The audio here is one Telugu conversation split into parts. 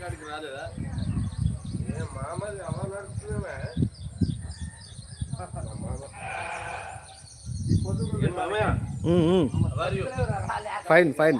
కాడికి రాలేదా ఏ మామది అమ్మ నడుస్తుందేమే ఫైన్ ఫైన్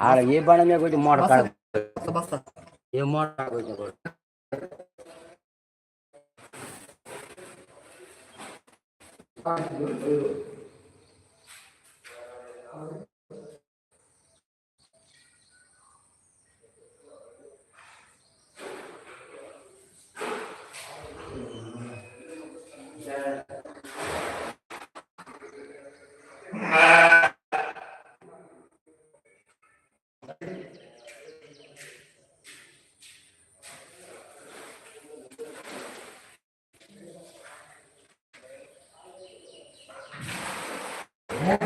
ఆడ ఏ బండ మీద కొట్టి మోటార్ కాడ బస్తా ఏ మోటార్ కొట్టి Um,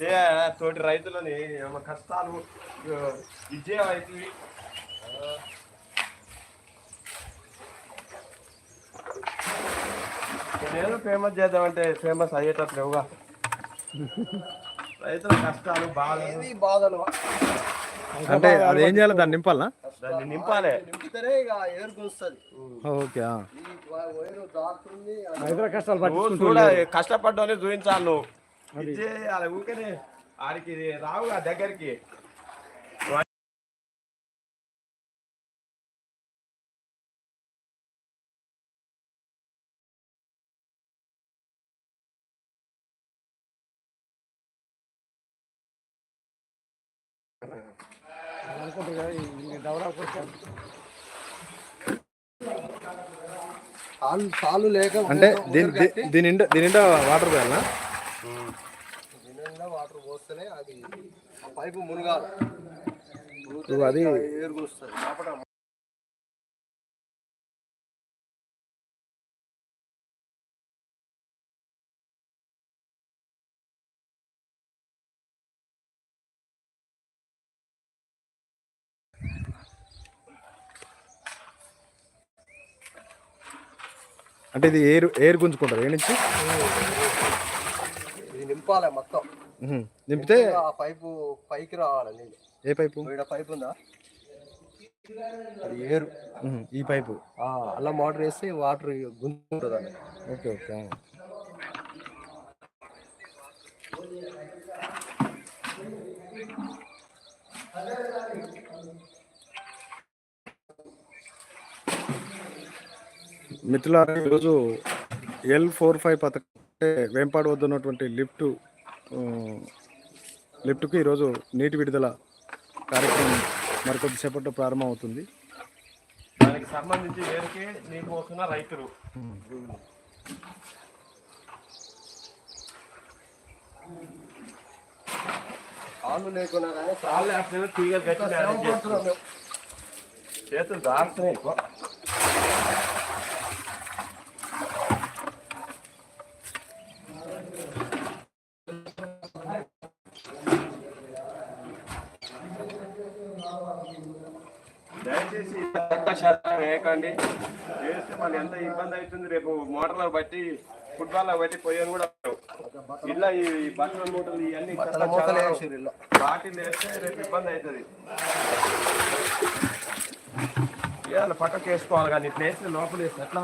ఏ, తోటి రైతులని ఏమో కష్టాలు విజయం అవుతుంది నేను ఫేమస్ చేద్దామంటే ఫేమస్ అయ్యేటట్లు లేవుగా రైతుల కష్టాలు బాధలు. బాధలు? అంటే అది ఏం చేయాలి? దాన్ని నింపాలనా దాన్ని నింపాలి. నింపితేనే ఇక ఏరుకు వస్తుంది. ఓకే ఆ. ఈ వైరు దాటుతుంది నువ్వు చూడ కష్టపడ్డానే చూపించాలి నువ్వు. ఇది చేయాలి ఊరికనే ఆడికి ఇది రావుగా దగ్గరికి. సాలు సాలు లేక అంటే దీని దీని నిండా దీని వాటర్ పోయాలనా వాటర్ పోస్తేనే అది ఆ పైపు మునగాలి. అది ఏరుకు వస్తుంది లోపల అంటే ఇది ఎయిర్ ఎయిర్ గుంజుకుంటారు ఏ నుంచి? ఇది నింపాలి మొత్తం. నింపితే ఆ పైపు? పైకి రావాలి ఏ పైపు? ఇక్కడ పైపు ఉందా? అది ఏరు. ఈ పైపు. అలా మోటార్ వేస్తే వాటర్ అని ఓకే ఓకే. మిత్రులారా ఈరోజు ఎల్ ఫోర్ ఫైవ్ పథకం వేంపాడు వద్ద ఉన్నటువంటి లిఫ్ట్ లిఫ్ట్కి ఈరోజు నీటి విడుదల కార్యక్రమం మరికొద్దిసేపట్లో ప్రారంభం అవుతుంది దానికి సంబంధించి వేరుకే నీకు వస్తున్న రైతులు. ఆలు లేకున్నా కానీ వాళ్ళు వేస్తే తీగ గట్టి మేనేజ్ చేస్తున్నారు. చేతులు దారుతున్నాయి ఎక్కువ. శాతం వేయకండి. వేస్తే మళ్ళీ ఎంత ఇబ్బంది అవుతుంది? రేపు మోటార్లో బట్టి ఫుట్బాల్ బట్టి పోయాను కూడా ఇలా ఈ బట్టల మూటలు ఇవన్నీ. వాటిని వేస్తే రేపు ఇబ్బంది అవుతుంది. ఇవాళ పక్కకి వేసుకోవాలి కానీ ఇట్లా వేస్తే లోపల వేస్తే ఎట్లా?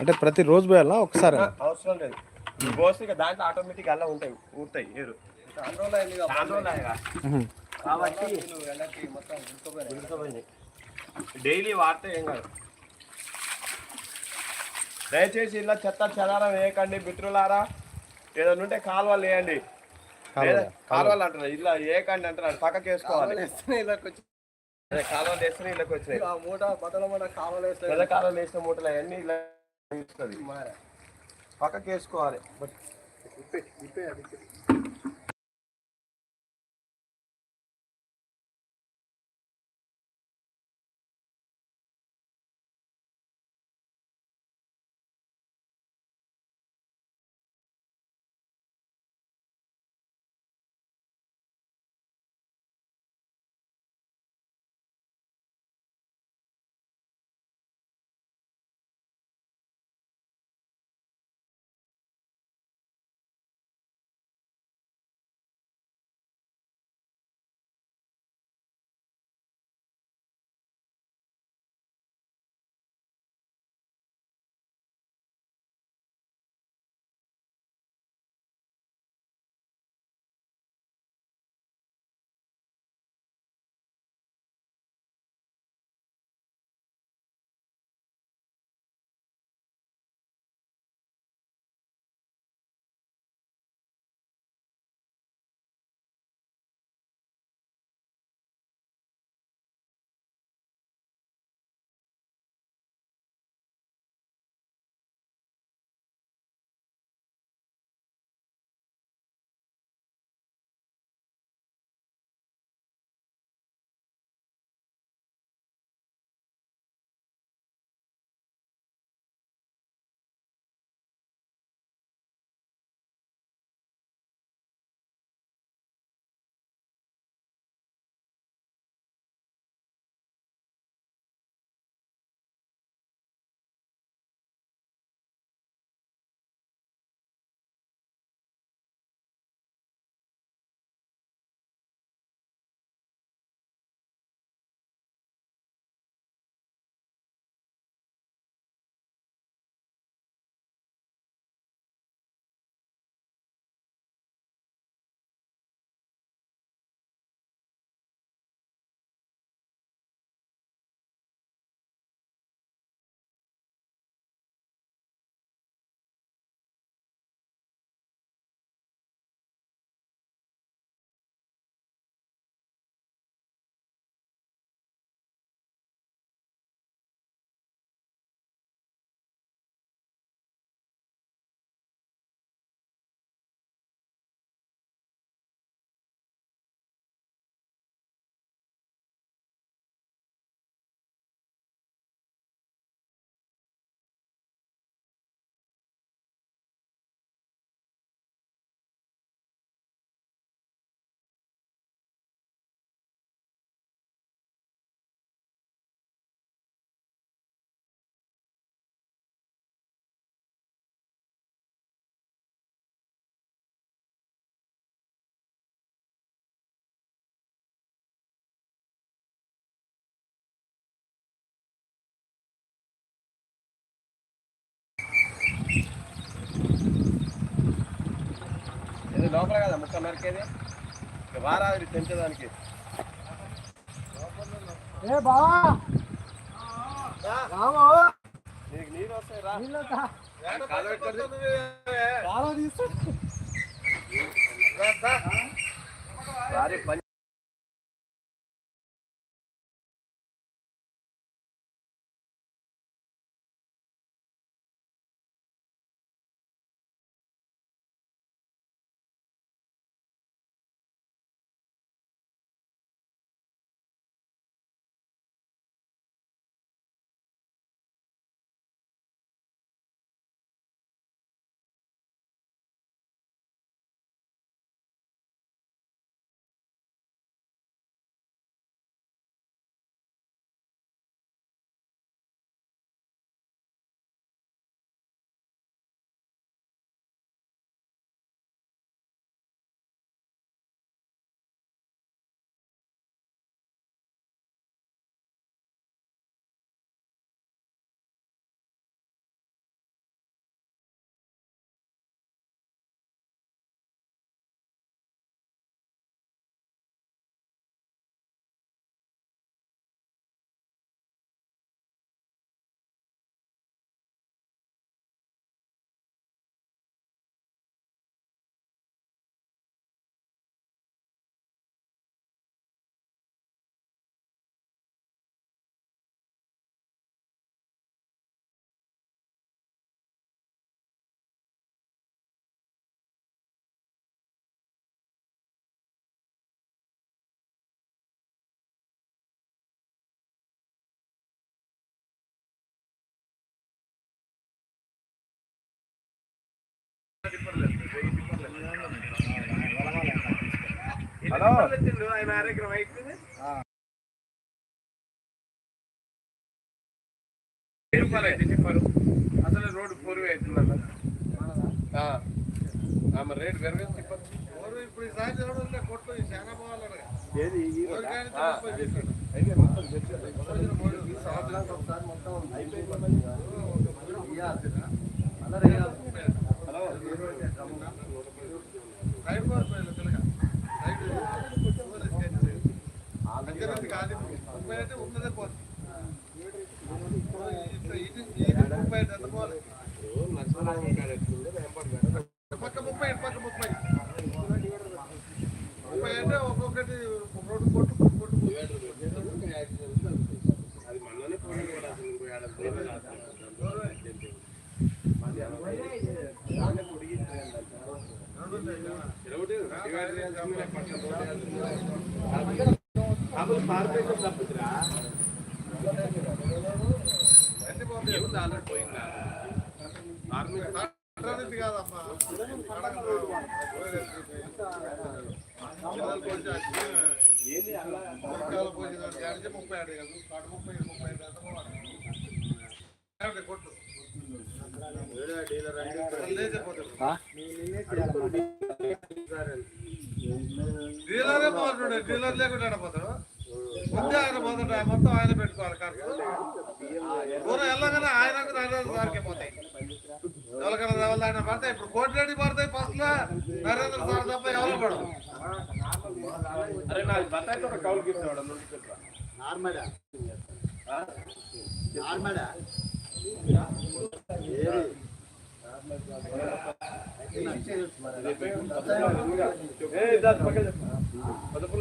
అంటే ప్రతి రోజు పోయాలా? ఒకసారి అవసరం లేదు. ఈ పోస్తే ఇక దాంట్లో ఆటోమేటిక్ అలా ఉంటాయి ఊరుతాయి ఏరు. కాబట్టి. డైలీ వాడితే ఏం కాదు. దయచేసి ఇలా చెత్త చెదారం వేయకండి మిత్రులారా. ఏదైనా ఉంటే కాలువలు వేయండి. లేదా కాలువలు. అంటారు ఇలా వేయకండి అంటున్నారు. పక్కకి వేసుకోవాలి. కాలువలు ఇళ్ళకి వచ్చినాయి ఆ మూట కాలువలు వేస్తే పెద్ద కాలువలు వేసిన మూటలు అవన్నీ ఇలా. పక్కకి వేసుకోవాలి. లోపల కదా ముక్క నరికేది ఇక వారాది పెంచడానికి ఏ బావా రామో నీకు నీరు వస్తాయి రా నీళ్ళొద్దా? కాలు పెట్టుకొని బాగా తీసు సారీ పని ఆయన ఆరోగ్యం అయితే చెప్పారు? అసలు రోడ్డు పూర్వే అవుతుంది మరి రేటు పెరగదు చెప్పారు. ఇప్పుడు ఈ సాయంత్రం కొట్టు చాలా పోవాలి ఏది? ఈ రోడ్డా? ఆ, అయితే మొత్తం తెచ్చారు. హలో పక్క ముప్పై పక్క ముప్పై. ముప్పై అంటే ఒక్కొక్కటి రెండు కొట్టు కొట్టు అది మనలోనే పొడిగించాలి ముప్పై కాదు. ముప్పై ఐదు కొట్టు. డీలరే పోతాడు డీలర్ లేకుండా పోతాడు ముందే ఆయన ఆయన మొత్తం ఆయన పెట్టుకోవాలి దూరం వెళ్ళగానే ఆయనకు నరేంద్ర సార్కే పోతాయి. ఎవరికైనా ఎవరు ఆయన పడతాయి ఇప్పుడు కోటిరెడ్డి పడతాయి ఫస్ట్లో. నరేంద్ర సార్ తప్ప ఎవరు పడదు అరే నాకు బత్తాయి తోట కౌలుకి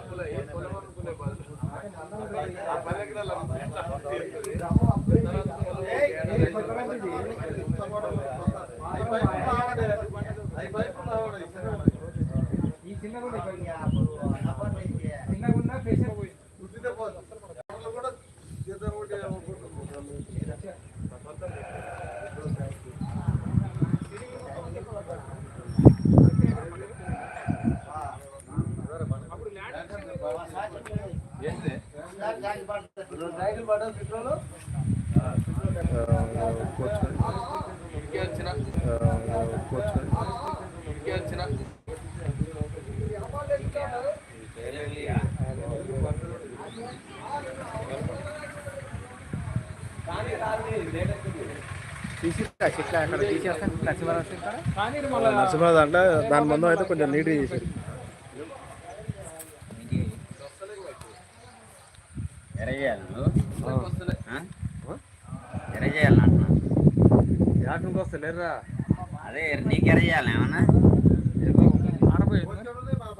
తిప్పలేడు అన్న ఒళ్ళే వేరే రంగాయ పక్కన ఎనిమిది వందల కాడికి మూడు వందలు ఉన్నాను. నరసింహ దాంట్లో దాని మందం అయితే కొంచెం నీట్గా చేశారు ఎరగేయాలి? అదే నీకు ఎరగేయాలి